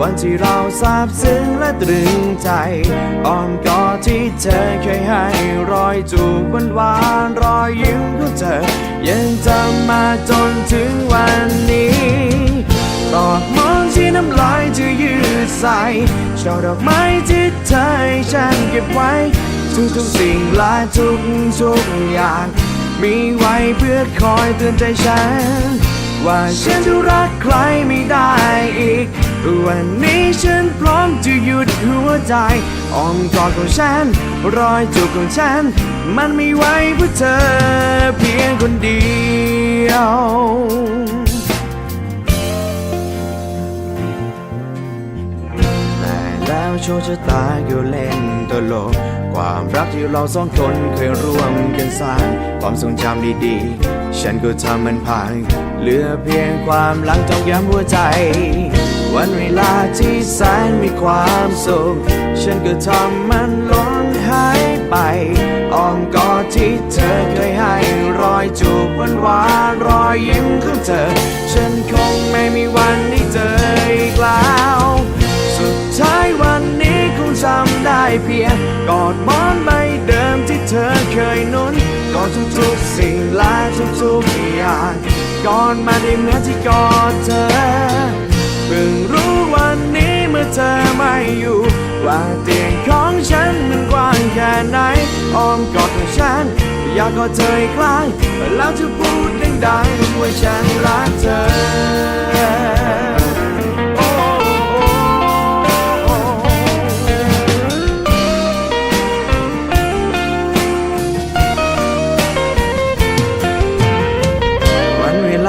วันที่เราซาบซึ้งและตรึงใจอ้อมกอดที่เธอเคยให้รอยจูบหวานหวานๆรอยยิ้มของเธอ ยังจำมาจนถึงวันนี้ดอกมองที่น้ำลายที่ยืดใสช่อดอกไม้ที่เธอให้ฉันเก็บไว้ ทุกทุกๆสิ่งและทุกทุกอย่าง มีไว้เพื่อคอยเตือนใจฉัน ว่าฉันจะรักใครไม่ได้อีก วันนี้ฉันพร้อมจะหยุดหัวใจอ้อมกอดของฉัน รอยจูบของฉัน มันไม่ไหวเพื่อเธอเพียงคนเดียวแต่แล้วโชคชะตาก็เล่นตลก ความรักที่เราสองคนเคยร่วมกันสร้าง ความทรงจำดีๆ ฉันก็ทำมันพัง เหลือเพียงความหลังจองย้ำหัวใจ วันเวลาที่แสนมีความสุข ฉันก็ทำมันล้นหายไปอ้อมกอดที่เธอเคยให้รอยจูบหวานหวานรอยยิ้มของเธอ ฉันคงไม่มีวันได้เจออีกแล้ว สุดท้ายวันนี้คงจำได้เพียงกอดมอนใบเดิมที่เธอเคยนุนกอดทุกๆสิ่งและทุกๆอย่างกอดมาได้เหมือนที่กอดเธอ พิ่งรู้วันนี้เมื่อเธอไม่อยู่ ว่าเตียงของฉันมันกว้างแค่ไหนอ้อมกอดของฉัน อยากกอดเธออีกครั้งแล้วจะพูดดังๆว่าฉันรักเธอ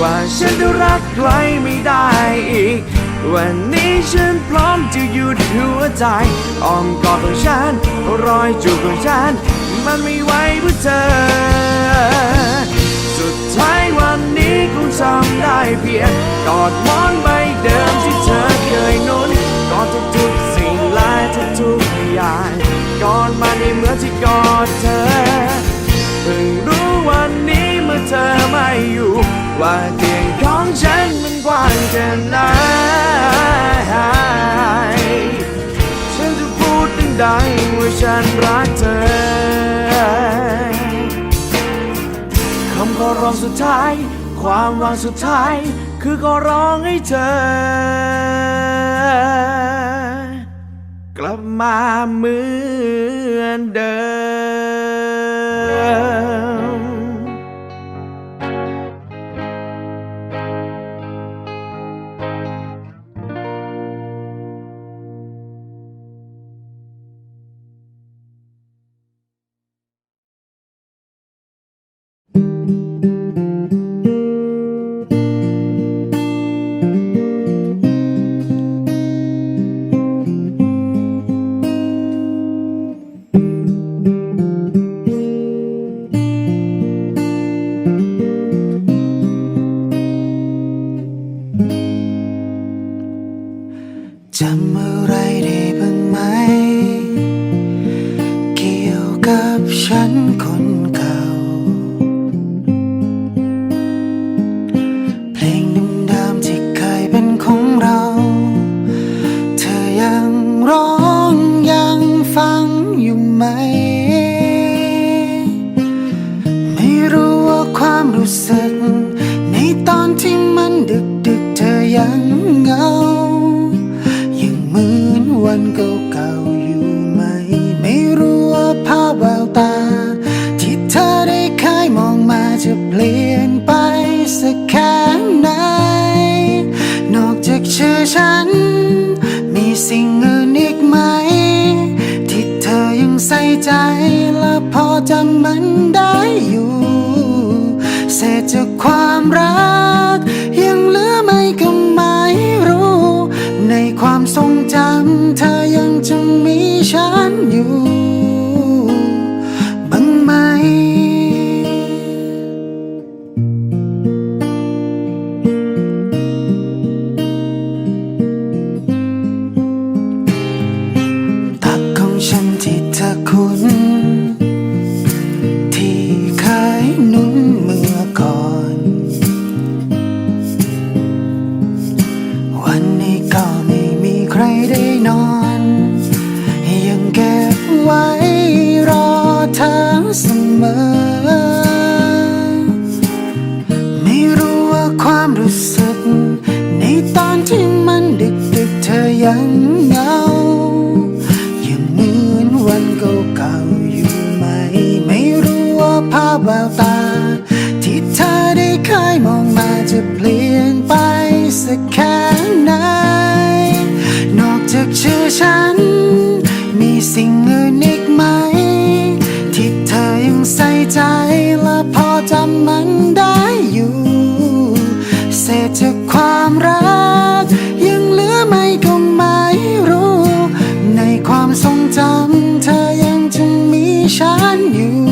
ว่าฉันจะรักใครไม่ได้อีก วันนี้ฉันพร้อมจะหยุดหัวใจอ้อมกอดของฉัน รอยจูบของฉัน มันไม่ไหวเพื่อเธอ สุดท้ายวันนี้คงจำได้เพียงกอดมอนใบเดิมที่เธอเคยนุนกอดทุกๆสิ่งและทุกๆอย่างกอดมาในเหมือนที่กอดเธอ เพิ่งรู้วันนี้เมื่อเธอไม่อยู่ ว่าเตียงของฉันมันกว้างแค่ไหนฉันจะพูดดังๆว่าฉันรักเธอคำขอร้องสุดท้าย ความหวังสุดท้าย คือขอร้องให้เธอ กลับมาเหมือนเดิม กจากชื่อฉัน มีสิ่งอื่นอีกไหม ที่เธอยังใส่ใจและพอจำมันได้อยู่ เศษจากความรัก ยังเหลือไหมก็ไม่รู้ ในความทรงจำเธอยังจะมีฉันอยู่ ฉัน มีสิ่งอื่นอีกไหม ที่เธอยังใส่ใจและพอจำมันได้อยู่ เศษจากความรัก ยังเหลือไหมก็ไม่รู้ ในความทรงจำเธอยังจะมีฉันอยู่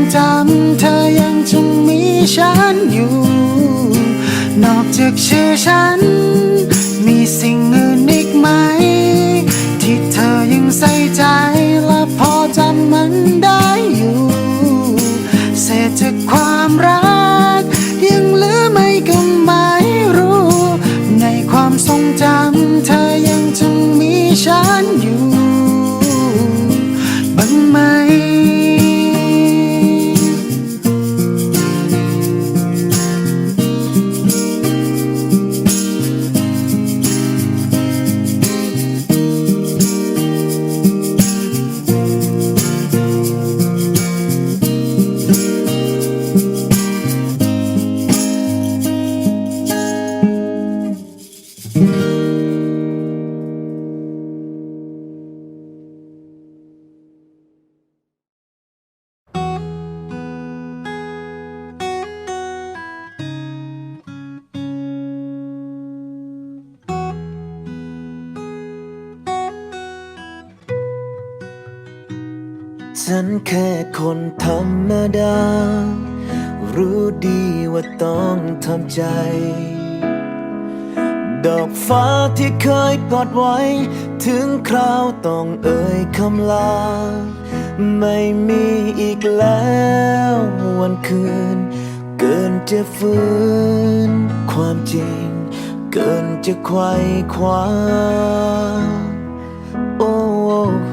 ทรงจำเธอยังจะมีฉันอยู่ นอกจากชื่อฉัน มีสิ่งอื่นอีกไหม ที่เธอยังใส่ใจและพอจำมันได้อยู่ เศษจากความรัก ยังเหลือไหมก็ไม่รู้ ในความทรงจำเธอยังจะมีฉันอยู่ ฉันแค่คนธรรมดา รู้ดีว่าต้องทำใจ ดอกฟ้าที่เคยกอดไว้ ถึงคราวต้องเอ่ยคำลา ไม่มีอีกแล้ววันคืน เกินจะฟื้น ความจริง เกินจะไขว้คว้า โอ้โห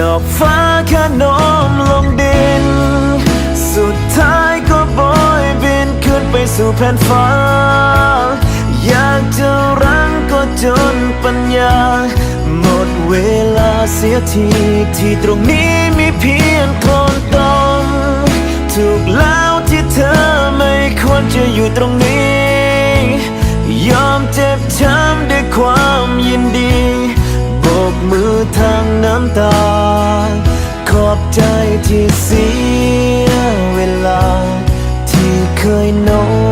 ดอกฟ้าแค่โน้มลงดิน สุดท้ายก็โบยบินขึ้นไปสู่แผ่นฟ้า อยากจะรั้งก็จนปัญญา หมดเวลาเสียทีที่ตรงนี้มีเพียงโคลนตมถูกแล้วที่เธอไม่ควรจะอยู่ตรงนี้ ทางน้ำตา ขอบใจที่เสียเวลา ที่เคยโน้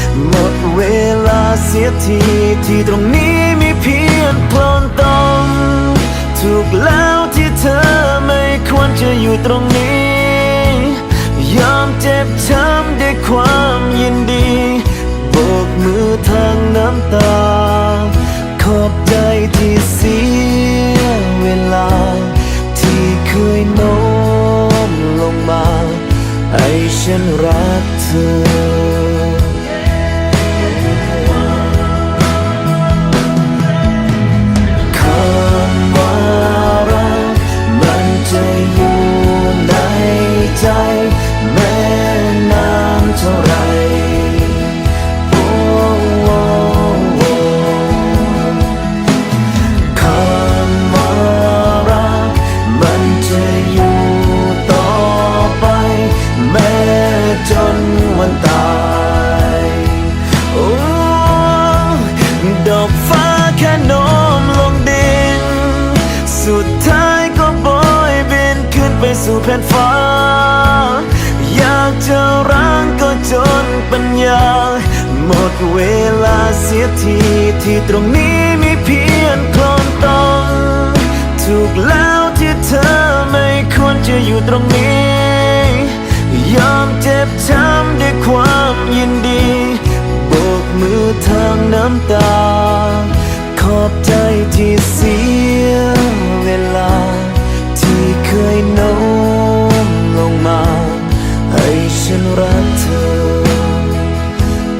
หมดเวลาเสียทีที่ตรงนี้มีเพียงโคลนตมถูกแล้วที่เธอไม่ควรจะอยู่ตรงนี้ ยอมเจ็บช้ำด้วยความยินดีโบกมือทางน้ำตา ขอบใจที่เสียเวลา ที่เคยโน้มลงมาให้ฉันรักเธอ ที่ตรงนี้มีเพียงโคลนตมถูกแล้วที่เธอไม่ควรจะอยู่ตรงนี้ ยอมเจ็บช้ำด้วยความยินดีโบกมือทางน้ำตา ขอบใจที่เสียเวลา ที่เคยโน้มลงมา ให้ฉันรักเธอ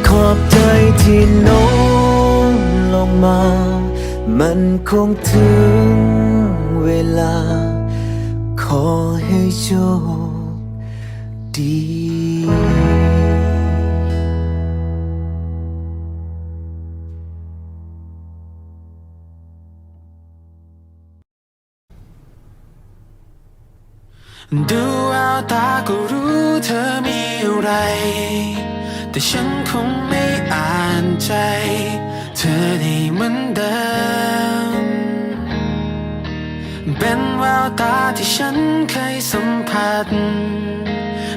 ขอบใจที่โน้ม มา มันคงถึงเวลา ขอให้โชคดีดูแววตาก็รู้เธอมีอะไร แต่ฉันคงไม่อ่านใจ ธอได้เหมือนเดิม เป็นแววตาที่ฉันเคยสัมผัส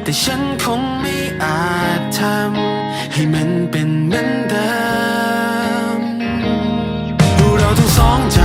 แต่ฉันคงไม่อาจทำให้มันเป็นเหมือนเดิม เราทั้งสองจ